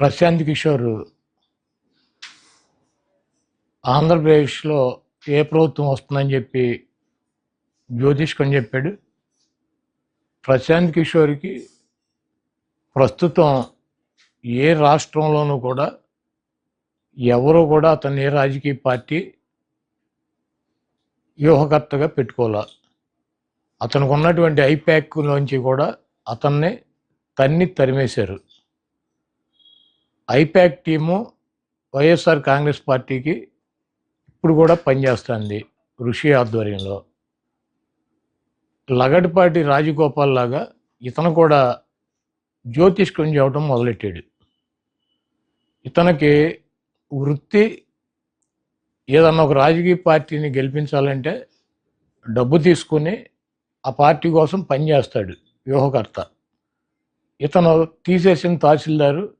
ప్రశాంత్ కిషోర్ ఆంధ్రప్రదేశ్లో ఏ ప్రభుత్వం వస్తుందని చెప్పి జ్యోతిష్కని చెప్పాడు. ప్రశాంత్ కిషోర్కి ప్రస్తుతం ఏ రాష్ట్రంలోనూ కూడా ఎవరు కూడా అతన్ని ఏ రాజకీయ పార్టీ వ్యూహకర్తగా పెట్టుకోలే అతనికి ఉన్నటువంటి ఐప్యాక్లోంచి కూడా అతన్ని తన్ని తరిమేశారు. ఐప్యాక్ టీము వైఎస్ఆర్ కాంగ్రెస్ పార్టీకి ఇప్పుడు కూడా పనిచేస్తుంది ఋషి ఆధ్వర్యంలో. లగడపాటి రాజగోపాల్ లాగా ఇతను కూడా జ్యోతిష్కం చేయడం మొదలెట్టాడు. ఇతనికి వృత్తి ఏదన్నా ఒక రాజకీయ పార్టీని గెలిపించాలంటే డబ్బు తీసుకుని ఆ పార్టీ కోసం పనిచేస్తాడు వ్యూహకర్త. ఇతను తీసేసిన తహసీల్దారు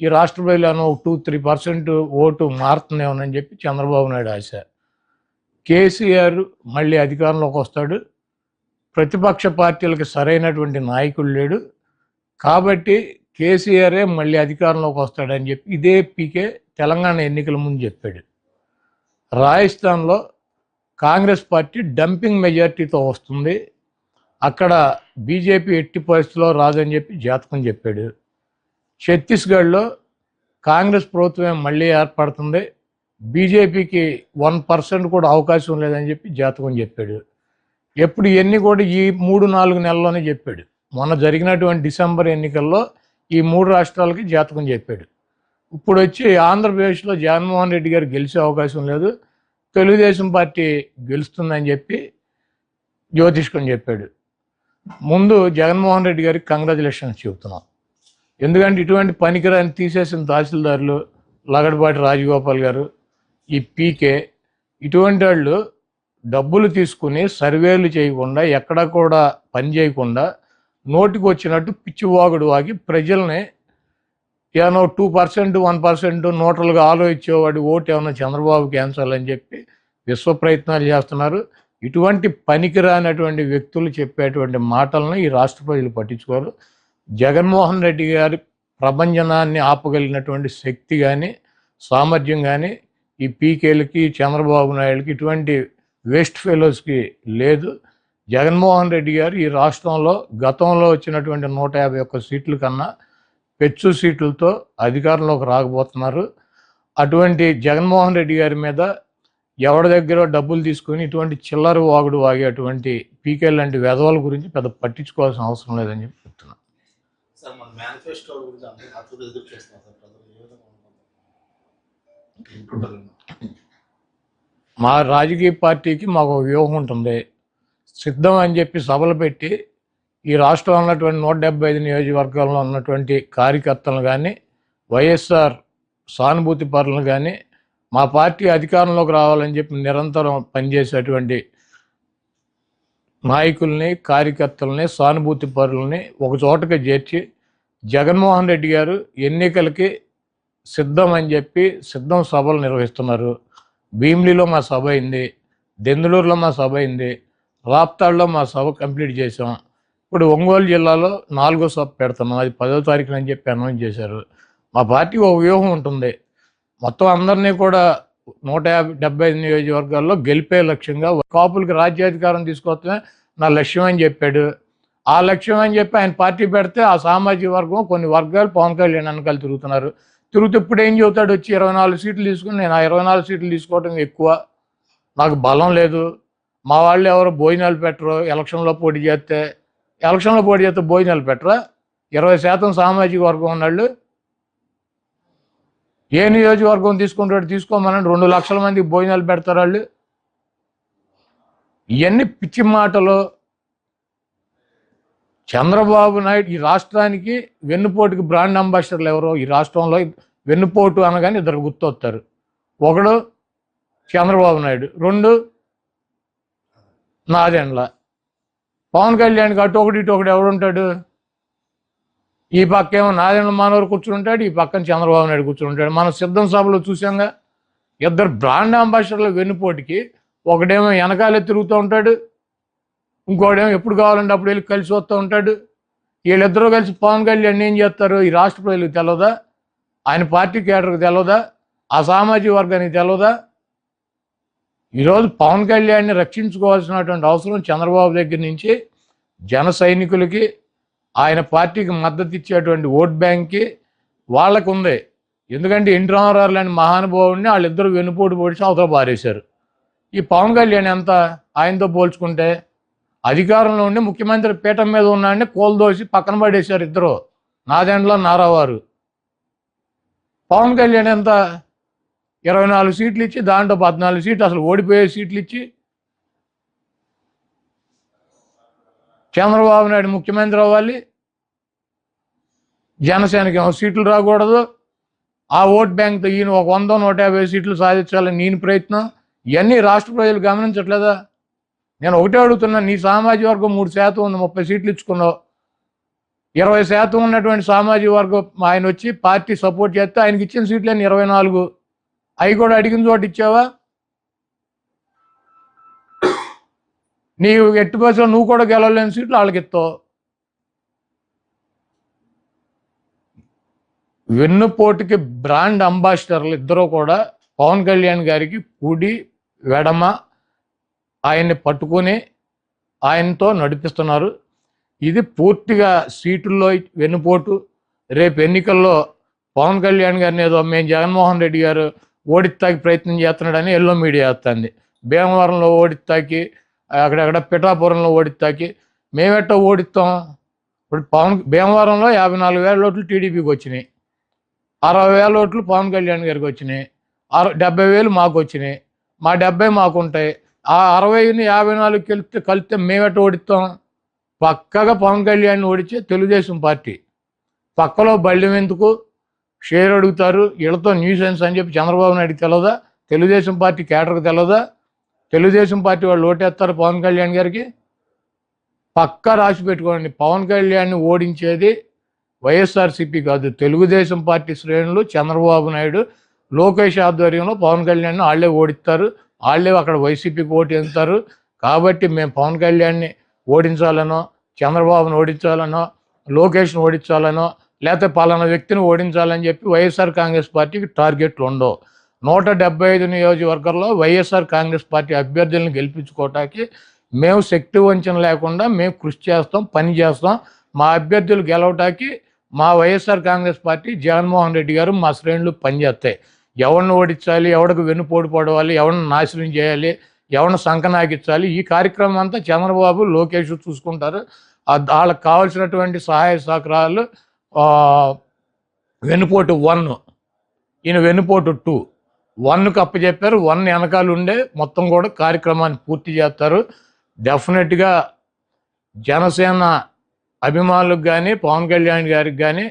ఈ రాష్ట్ర ప్రజలను టూ త్రీ పర్సెంట్ ఓటు మారుతుందేమోనని చెప్పి చంద్రబాబు నాయుడు ఆశ కేసీఆర్ మళ్ళీ అధికారంలోకి వస్తాడు. ప్రతిపక్ష పార్టీలకు సరైనటువంటి నాయకుడు లేడు. కాబట్టి కేసీఆరే మళ్ళీ అధికారంలోకి వస్తాడని చెప్పి ఇదే పీకే తెలంగాణ ఎన్నికల ముందు చెప్పాడు. రాజస్థాన్లో కాంగ్రెస్ పార్టీ డంపింగ్ మెజార్టీతో వస్తుంది. అక్కడ బీజేపీ ఎట్టి పరిస్థితిలో రాదని చెప్పి జాతకం చెప్పాడు. ఛత్తీస్గఢ్లో కాంగ్రెస్ ప్రభుత్వమే మళ్ళీ ఏర్పడుతుంది. బీజేపీకి వన్ పర్సెంట్ కూడా అవకాశం లేదని చెప్పి జాతకం చెప్పాడు. ఎప్పుడు ఎన్ని కూడా ఈ మూడు నాలుగు నెలల్లోనే చెప్పాడు. మొన్న జరిగినటువంటి డిసెంబర్ ఎన్నికల్లో ఈ మూడు రాష్ట్రాలకి జాతకం చెప్పాడు. ఇప్పుడు వచ్చి ఆంధ్రప్రదేశ్లో జగన్మోహన్ రెడ్డి గారు గెలిచే అవకాశం లేదు. తెలుగుదేశం పార్టీ గెలుస్తుందని చెప్పి జ్యోతిష్కుని చెప్పాడు. ముందు జగన్మోహన్ రెడ్డి గారికి కంగ్రాచులేషన్స్ చెబుతున్నాం. ఎందుకంటే ఇటువంటి పనికిరాని తీసేసిన తహసీల్దారులు లగడపాటి రాజగోపాల్ గారు ఈ పీకే ఇటువంటి వాళ్ళు డబ్బులు తీసుకుని సర్వేలు చేయకుండా ఎక్కడ కూడా పని చేయకుండా నోటికి వచ్చినట్టు పిచ్చివాగుడు వాగి ప్రజల్ని ఏమో టూ పర్సెంట్ వన్ పర్సెంట్ నోటలుగా ఆలోచించేవాడి ఓటు ఏమైనా చంద్రబాబు క్యాన్సల్ అని చెప్పి విశ్వ ప్రయత్నాలు చేస్తున్నారు. ఇటువంటి పనికిరానటువంటి వ్యక్తులు చెప్పేటువంటి మాటలను ఈ రాష్ట్ర ప్రజలు పట్టించుకోరు. జగన్మోహన్ రెడ్డి గారి ప్రభంజనాన్ని ఆపగలిగినటువంటి శక్తి కానీ సామర్థ్యం కానీ ఈ పీకేలకి చంద్రబాబు నాయుడుకి ఇటువంటి వేస్ట్ ఫెలోస్కి లేదు. జగన్మోహన్ రెడ్డి గారు ఈ రాష్ట్రంలో గతంలో వచ్చినటువంటి నూట యాభై ఒక్క సీట్ల కన్నా పెచ్చు సీట్లతో అధికారంలోకి రాకపోతున్నారు. అటువంటి జగన్మోహన్ రెడ్డి గారి మీద ఎవరి దగ్గర డబ్బులు తీసుకొని ఇటువంటి చిల్లర వాగుడు వాగే అటువంటి పీకే లాంటి వెధవల గురించి పెద్ద పట్టించుకోవాల్సిన అవసరం లేదని చెప్పి చెప్తున్నాను. సార్ మన మేనిఫెస్టో గురించి అందరూ అతను ఎదురు చేస్తున్నారు సార్ ప్రజలు ఏ విధంగా మా రాజకీయ పార్టీకి మాకు ఒక వ్యూహం ఉంటుంది. సిద్ధం అని చెప్పి సభలు పెట్టి ఈ రాష్ట్రంలో ఉన్నటువంటి నూట డెబ్బై ఐదు నియోజకవర్గాల్లో ఉన్నటువంటి కార్యకర్తలను కానీ వైఎస్ఆర్ సానుభూతి పరులను కానీ మా పార్టీ అధికారంలోకి రావాలని చెప్పి నిరంతరం పనిచేసేటువంటి నాయకుల్ని కార్యకర్తలని సానుభూతి పరులని ఒక చోటకి చేర్చి జగన్మోహన్ రెడ్డి గారు ఎన్నికలకి సిద్ధం అని చెప్పి సిద్ధం సభలు నిర్వహిస్తున్నారు. భీమిలిలో మా సభ అయింది దెందులూరులో మా సభ అయింది రాప్తాడులో మా సభ కంప్లీట్ చేసాం ఇప్పుడు ఒంగోలు జిల్లాలో నాలుగో సభ పెడుతున్నాం. అది పదో తారీఖున అని చెప్పి అనౌన్స్ చేశారు. మా పార్టీ ఒక వ్యూహం ఉంటుంది. మొత్తం అందరినీ కూడా నూట యాభై డెబ్బై ఐదు నియోజకవర్గాల్లో గెలిపే లక్ష్యంగా కాపులకి రాజ్యాధికారం తీసుకొస్తే నా లక్ష్యం అని చెప్పాడు. ఆ లక్ష్యం అని చెప్పి ఆయన పార్టీ పెడితే ఆ సామాజిక వర్గం కొన్ని వర్గాలు పవన్ కళ్యాణ్ వెనకాల తిరుగుతున్నారు. తిరుగుతూ ఇప్పుడు ఏం చెబుతాడు? వచ్చి ఇరవై నాలుగు సీట్లు తీసుకుని నేను ఆ ఇరవై నాలుగు సీట్లు తీసుకోవడం ఎక్కువ. నాకు బలం లేదు. మా వాళ్ళు ఎవరు భోజనాలు పెట్టరు. ఎలక్షన్లో పోటీ చేస్తే ఎలక్షన్లో పోటీ చేస్తే భోజనాలు పెట్టరా? ఇరవై శాతం సామాజిక వర్గం ఉన్నాళ్ళు ఏ నియోజకవర్గం తీసుకుంటాడు తీసుకోమని రెండు లక్షల మందికి భోజనాలు పెడతారు వాళ్ళు. ఇవన్నీ పిచ్చి మాటలు. చంద్రబాబు నాయుడు ఈ రాష్ట్రానికి వెన్నుపోటుకి బ్రాండ్ అంబాసిడర్లు ఎవరో ఈ రాష్ట్రంలో వెన్నుపోటు అనగానే ఇద్దరు గుర్తొస్తారు. ఒకడు చంద్రబాబు నాయుడు రెండు నాదెండ్ల. పవన్ కళ్యాణ్కి అటు ఒకటి ఇటు ఒకటి ఎవడుంటాడు ఈ పక్క ఏమో నాదెండ్ల మానవరు కూర్చుంటాడు ఈ పక్కన చంద్రబాబు నాయుడు కూర్చుంటాడు మన సిద్ధం సభలో చూసాంగా ఇద్దరు బ్రాండ్ అంబాసిడర్ల వెన్నుపోటుకి ఒకడేమో వెనకాలే తిరుగుతూ ఉంటాడు ఇంకోడేమో ఎప్పుడు కావాలంటే అప్పుడు వెళ్ళి కలిసి వస్తూ ఉంటాడు. వీళ్ళిద్దరూ కలిసి పవన్ కళ్యాణ్ ఏం చేస్తారు? ఈ రాష్ట్ర ప్రజలకు తెలియదా ఆయన పార్టీ కేటర్కి తెలియదా ఆ సామాజిక వర్గానికి తెలియదా ఈరోజు పవన్ కళ్యాణ్ని రక్షించుకోవాల్సినటువంటి అవసరం చంద్రబాబు దగ్గర నుంచి జన సైనికులకి ఆయన పార్టీకి మద్దతు ఇచ్చేటువంటి ఓట్ బ్యాంక్కి వాళ్ళకు ఉంది ఎందుకంటే ఎన్టీ రామారావు లాంటి మహానుభావుడిని వాళ్ళిద్దరూ వెనుపోటు పొడిచి అవతల పారేశారు. ఈ పవన్ కళ్యాణ్ ఎంత ఆయనతో పోల్చుకుంటే అధికారంలో ఉండి ముఖ్యమంత్రి పీఠం మీద ఉన్నాడని కోల్దోసి పక్కన పడేశారు ఇద్దరు. నాదెండ్ల నారావారు. పవన్ కళ్యాణ్ ఎంత? ఇరవై నాలుగు సీట్లు ఇచ్చి దాంట్లో పద్నాలుగు సీట్లు అసలు ఓడిపోయే సీట్లు ఇచ్చి. చంద్రబాబు నాయుడు ముఖ్యమంత్రి అవ్వాలి. జనసేనకి ఏమో సీట్లు రాకూడదు. ఆ ఓట్ బ్యాంక్తో ఈయన ఒక వంద నూట యాభై సీట్లు సాధించాలని నేను ప్రయత్నం. ఇవన్నీ రాష్ట్ర ప్రజలు గమనించట్లేదా? నేను ఒకటే అడుగుతున్నా నీ సామాజిక వర్గం మూడు శాతం ఉంది ముప్పై సీట్లు ఇచ్చుకున్నావు. ఇరవై శాతం ఉన్నటువంటి సామాజిక వర్గం ఆయన వచ్చి పార్టీ సపోర్ట్ చేస్తే ఆయనకి ఇచ్చిన సీట్లన్నీ ఇరవై నాలుగు. అవి కూడా అడిగిన చోట ఇచ్చావా? నీవు ఎట్టి బస్సులో నువ్వు కూడా గెలవలేని సీట్లు వాళ్ళకి ఇస్తావు. వెన్నుపోటుకి బ్రాండ్ అంబాసిడర్లు ఇద్దరు కూడా పవన్ కళ్యాణ్ గారికి కుడి వెడమ ఆయన్ని పట్టుకొని ఆయనతో నడిపిస్తున్నారు. ఇది పూర్తిగా సీటుల్లో వెన్నుపోటు. రేపు ఎన్నికల్లో పవన్ కళ్యాణ్ గారిని ఏదో మేము జగన్మోహన్ రెడ్డి గారు ఓడిత్తాకి ప్రయత్నం చేస్తున్నాడని ఎల్లో మీడియా వస్తుంది భీమవరంలో ఓడిత్తాకి అక్కడక్కడ పిఠాపురంలో ఓడిత్తాకి మేమెట్టో ఓడిస్తాం ఇప్పుడు పవన్ భీమవరంలో యాభై నాలుగు వేల ఓట్లు టీడీపీకి వచ్చినాయి. అరవై వేల ఓట్లు పవన్ కళ్యాణ్ గారికి వచ్చినాయి. అర డెబ్బై వేలు మాకు వచ్చినాయి. మా డెబ్బై మాకు ఉంటాయి. ఆ అరవైని యాభై నాలుగు కలిస్తే కలిస్తే మేమెట ఓడిస్తాం? పక్కగా పవన్ కళ్యాణ్ ఓడిచే తెలుగుదేశం పార్టీ. పక్కలో బళ్ళెం ఎందుకు? షేర్ అడుగుతారు. వీళ్ళతో న్యూసెన్స్ అని చెప్పి చంద్రబాబు నాయుడు తెలియదా తెలుగుదేశం పార్టీ కేటర్కి తెలియదా తెలుగుదేశం పార్టీ వాళ్ళు ఓటేస్తారు పవన్ కళ్యాణ్ గారికి? పక్కా రాసి పెట్టుకోండి. పవన్ కళ్యాణ్ని ఓడించేది వైఎస్ఆర్సీపీ కాదు. తెలుగుదేశం పార్టీ శ్రేణులు చంద్రబాబు నాయుడు లోకేష్ ఆధ్వర్యంలో పవన్ కళ్యాణ్ వాళ్ళే ఓడిస్తారు. వాళ్ళే అక్కడ వైసీపీకి ఓటు ఎంతారు కాబట్టి మేము పవన్ కళ్యాణ్ని ఓడించాలనో చంద్రబాబును ఓడించాలనో లోకేష్ను ఓడించాలనో లేకపోతే పలానా వ్యక్తిని ఓడించాలని చెప్పి వైఎస్ఆర్ కాంగ్రెస్ పార్టీకి టార్గెట్లు ఉండవు. నూట డెబ్బై ఐదు నియోజకవర్గాల్లో వైఎస్ఆర్ కాంగ్రెస్ పార్టీ అభ్యర్థులను గెలిపించుకోవటానికి మేము శక్తి వంచన లేకుండా మేము కృషి చేస్తాం పని చేస్తాం. మా అభ్యర్థులు గెలవటానికి మా YSR Congress party Jaganmohan Reddy గారు మా శ్రేణులు పనిచేస్తాయి. ఎవరిని ఓడించాలి ఎవడికి వెన్నుపోటు పడవాలి ఎవరిని నాశనం చేయాలి ఎవరిని సంకనాగించాలి ఈ కార్యక్రమం అంతా చంద్రబాబు లోకేష్ చూసుకుంటారు. వాళ్ళకి కావాల్సినటువంటి సహాయ సహకారాలు వెన్నుపోటు వన్ ఈయన వెన్నుపోటు టూ. వన్కి అప్పచెప్పారు వన్ వెనకాల ఉండే మొత్తం కూడా కార్యక్రమాన్ని పూర్తి చేస్తారు. డెఫినెట్గా జనసేన అభిమానులకు కానీ పవన్ కళ్యాణ్ గారికి కానీ